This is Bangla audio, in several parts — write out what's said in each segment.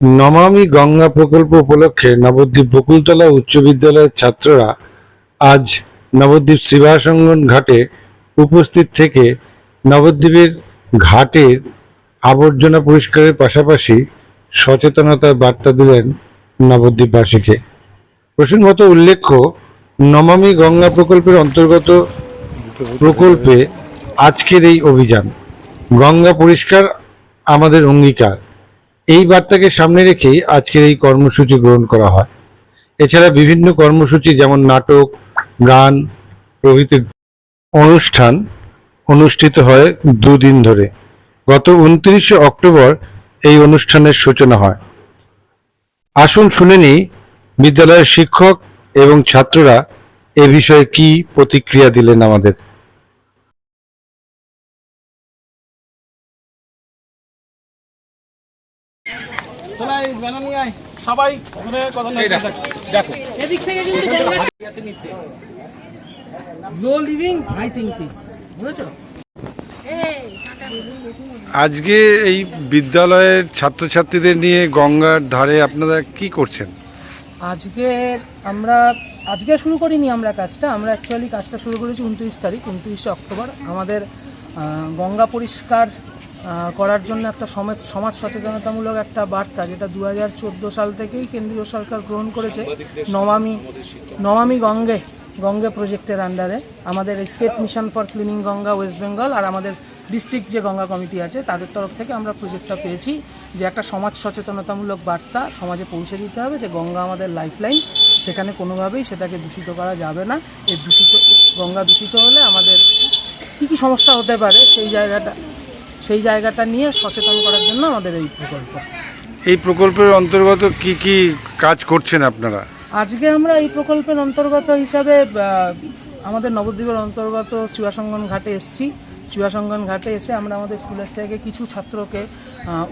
নমামি গঙ্গা প্রকল্প উপলক্ষে নবদ্বীপ বকুলতলা উচ্চ বিদ্যালয়ের ছাত্ররা আজ নবদ্বীপ শিবাসঙ্গন ঘাটে উপস্থিত থেকে নবদ্বীপের ঘাটের আবর্জনা পরিষ্কারের পাশাপাশি সচেতনতার বার্তা দিলেন নবদ্বীপবাসীকে। প্রসঙ্গত উল্লেখ্য, নমামি গঙ্গা প্রকল্পের অন্তর্গত প্রকল্পে আজকের এই অভিযান। গঙ্গা পরিষ্কার আমাদের অঙ্গীকার। এই বার্তাকে সামনে রেখেই আজকের এই কর্মসূচি গ্রহণ করা হয়। এছাড়া বিভিন্ন কর্মসূচি যেমন নাটক, গান প্রভৃতি অনুষ্ঠান অনুষ্ঠিত হয় দুদিন ধরে। গত উনত্রিশে অক্টোবর এই অনুষ্ঠানের সূচনা হয়। আসুন শুনে নিই, বিদ্যালয়ের শিক্ষক এবং ছাত্ররা এ বিষয়ে কি প্রতিক্রিয়া দিলেন আমাদের। সবাই ওখানে দেখো এদিক থেকে কিন্তু নিচে। লো লিভিং হাই থিঙ্কিং বুঝেছ? আজকে এই বিদ্যালয়ের ছাত্রছাত্রীদের নিয়ে গঙ্গার ধারে আপনারা কি করছেন? আজকে আমরা আজকে শুরু করিনি আমরা কাজটা আমরা অ্যাকচুয়ালি কাজটা শুরু করেছি উনত্রিশ তারিখ উনত্রিশে অক্টোবর। আমাদের গঙ্গা পরিষ্কার করার জন্য একটা সমাজ সমাজ সচেতনতামূলক একটা বার্তা, যেটা দু হাজার চোদ্দ সাল থেকেই কেন্দ্রীয় সরকার গ্রহণ করেছে। নমামি নমামি গঙ্গে গঙ্গে প্রজেক্টের আন্ডারে আমাদের state mission for cleaning Ganga west Bengal আর আমাদের ডিস্ট্রিক্ট যে গঙ্গা কমিটি আছে, তাদের তরফ থেকে আমরা প্রজেক্টটা পেয়েছি যে একটা সমাজ সচেতনতামূলক বার্তা সমাজে পৌঁছে দিতে হবে, যে গঙ্গা আমাদের লাইফলাইন সেখানে কোনোভাবেই সেটাকে দূষিত করা যাবে না। এই দূষিত গঙ্গা দূষিত হলে আমাদের কী কী সমস্যা হতে পারে, সেই জায়গাটা সেই জায়গাটা নিয়ে সচেতন করার জন্য আমাদের এই প্রকল্প। এই প্রকল্পের অন্তর্গত কি কি কাজ করছেন আপনারা? আজকে আমরা এই প্রকল্পের অন্তর্গত হিসাবে আমাদের নবদ্বীপের অন্তর্গত শিবাসঙ্গন ঘাটে এসেছি। শিবাসঙ্গন ঘাটে এসে আমরা আমাদের স্কুলের থেকে কিছু ছাত্রকে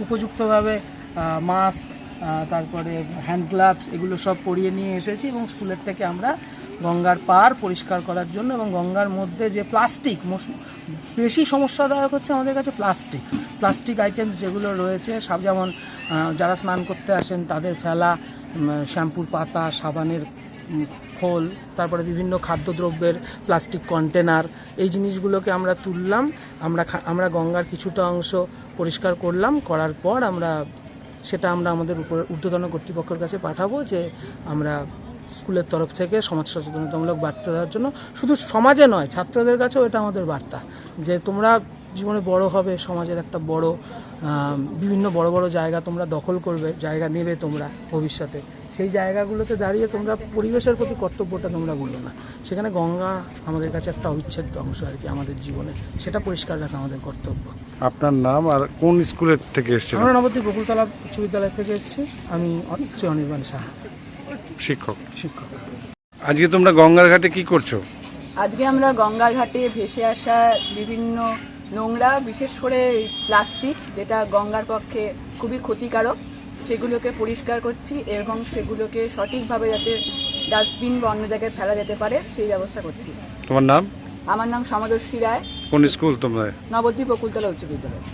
উপযুক্তভাবে মাস্ক তারপরে হ্যান্ড গ্লাভস এগুলো সব পরিয়ে নিয়ে এসেছি এবং স্কুলের থেকে আমরা গঙ্গার পার পরিষ্কার করার জন্য এবং গঙ্গার মধ্যে যে প্লাস্টিক বেশি সমস্যাদায়ক হচ্ছে আমাদের কাছে প্লাস্টিক। প্লাস্টিক আইটেমস যেগুলো রয়েছে সব যেমন যারা স্নান করতে আসেন তাদের ফেলা শ্যাম্পুর পাতা, সাবানের খোল, তারপরে বিভিন্ন খাদ্যদ্রব্যের প্লাস্টিক কন্টেনার এই জিনিসগুলোকে আমরা তুললাম, আমরা আমরা গঙ্গার কিছুটা অংশ পরিষ্কার করলাম, করার পর আমরা সেটা আমরা আমাদের উপর ঊর্ধ্বতন কর্তৃপক্ষের কাছে পাঠাবো যে আমরা স্কুলের তরফ থেকে সমাজ সচেতনতামূলক বার্তা দেওয়ার জন্য। শুধু সমাজে নয় ছাত্রদের কাছেও এটা আমাদের বার্তা। যে তোমরা জীবনে বড় হবে সমাজের একটা বড় বিভিন্ন বড় বড় জায়গা তোমরা দখল করবে জায়গা নেবে তোমরা ভবিষ্যতে। সেই জায়গাগুলোতে দাঁড়িয়ে তোমরা পরিবেশের প্রতি কর্তব্যটা তোমরা ভুলো না। সেখানে গঙ্গা আমাদের কাছে একটা অবিচ্ছেদ্য অংশ আর কি আমাদের জীবনে। সেটা পরিষ্কার রাখা আমাদের কর্তব্য। আপনার নাম আর কোন স্কুলের থেকে এসেছেন? আমরা নবদ্বীপ বকুলতলা উচ্চ বিদ্যালয় থেকে এসেছি। আমি শ্রী অনির্বাণ সাহা। শিক্ষক। শিক্ষক। আজকে তোমরা গঙ্গার ঘাটে কি করছ? আজকে আমরা গঙ্গার ঘাটে ভেসে আসা বিভিন্ন নোংরা বিশেষ করে প্লাস্টিক যেটা গঙ্গার পক্ষে খুবই ক্ষতিকারক সেগুলোকে পরিষ্কার করছি এবং সেগুলোকে সঠিকভাবে যাতে ডাস্টবিন বা অন্য জায়গায় ফেলা যেতে পারে সেই ব্যবস্থা করছি। তোমার নাম? আমার নাম সমাদর্শী রায়। কোন স্কুল তোমরা? নবদ্বীপ বকুলতলা উচ্চ বিদ্যালয়।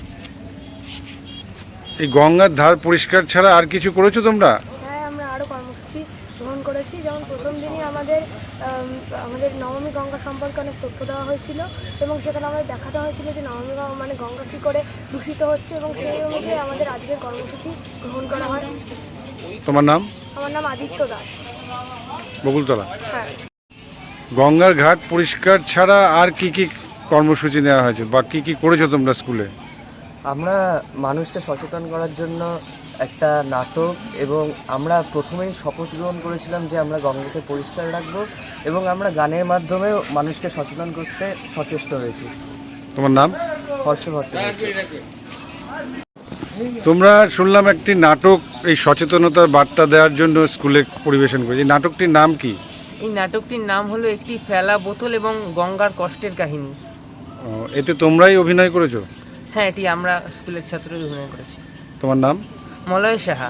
এই গঙ্গার ধার পরিষ্কার ছাড়া আর কিছু করেছ তোমরা হ্যাঁ আমরা আরও কর্মসূচি গ্রহণ করেছি যেমন প্রথম দিনই আমাদের নবমী গঙ্গা সম্পর্কে অনেক তথ্য দেওয়া হয়েছিল এবং সেখানে আমাদের দেখাতে হয়েছিল যে নবমী গঙ্গা মানে গঙ্গা কী করে দূষিত হচ্ছে এবং সেই অনুযায়ী আমাদের আজকের কর্মসূচি গ্রহণ করা হয়। তোমার নাম? আমার নাম আদিত্য দাস। বকুলতলা। হ্যাঁ। গঙ্গার ঘাট পরিষ্কার ছাড়া আর কি কি কর্মসূচি নেওয়া হয়েছে বা কি কি করেছ তোমরা স্কুলে? আমরা মানুষকে সচেতন করার জন্য একটা নাটক এবং আমরা প্রথমেই শপথ গ্রহণ করেছিলাম যে আমরা গঙ্গাকে পরিষ্কার রাখব এবং আমরা গানের মাধ্যমেও মানুষকে সচেতন করতে সচেষ্ট হয়েছি। তোমার নাম? হর্ষ তোমরা শুনলাম একটি নাটক এই সচেতনতার বার্তা দেওয়ার জন্য স্কুলে পরিবেশন করেছি। নাটকটির নাম কি? এই নাটকটির নাম হলো একটি ফেলা বোতল এবং গঙ্গার কষ্টের কাহিনী। ও, এতে তোমরাই অভিনয় করেছ? হ্যাঁ এটি আমরা স্কুলের ছাত্রই অভিনয় করেছি। তোমার নাম? মলয় সাহা।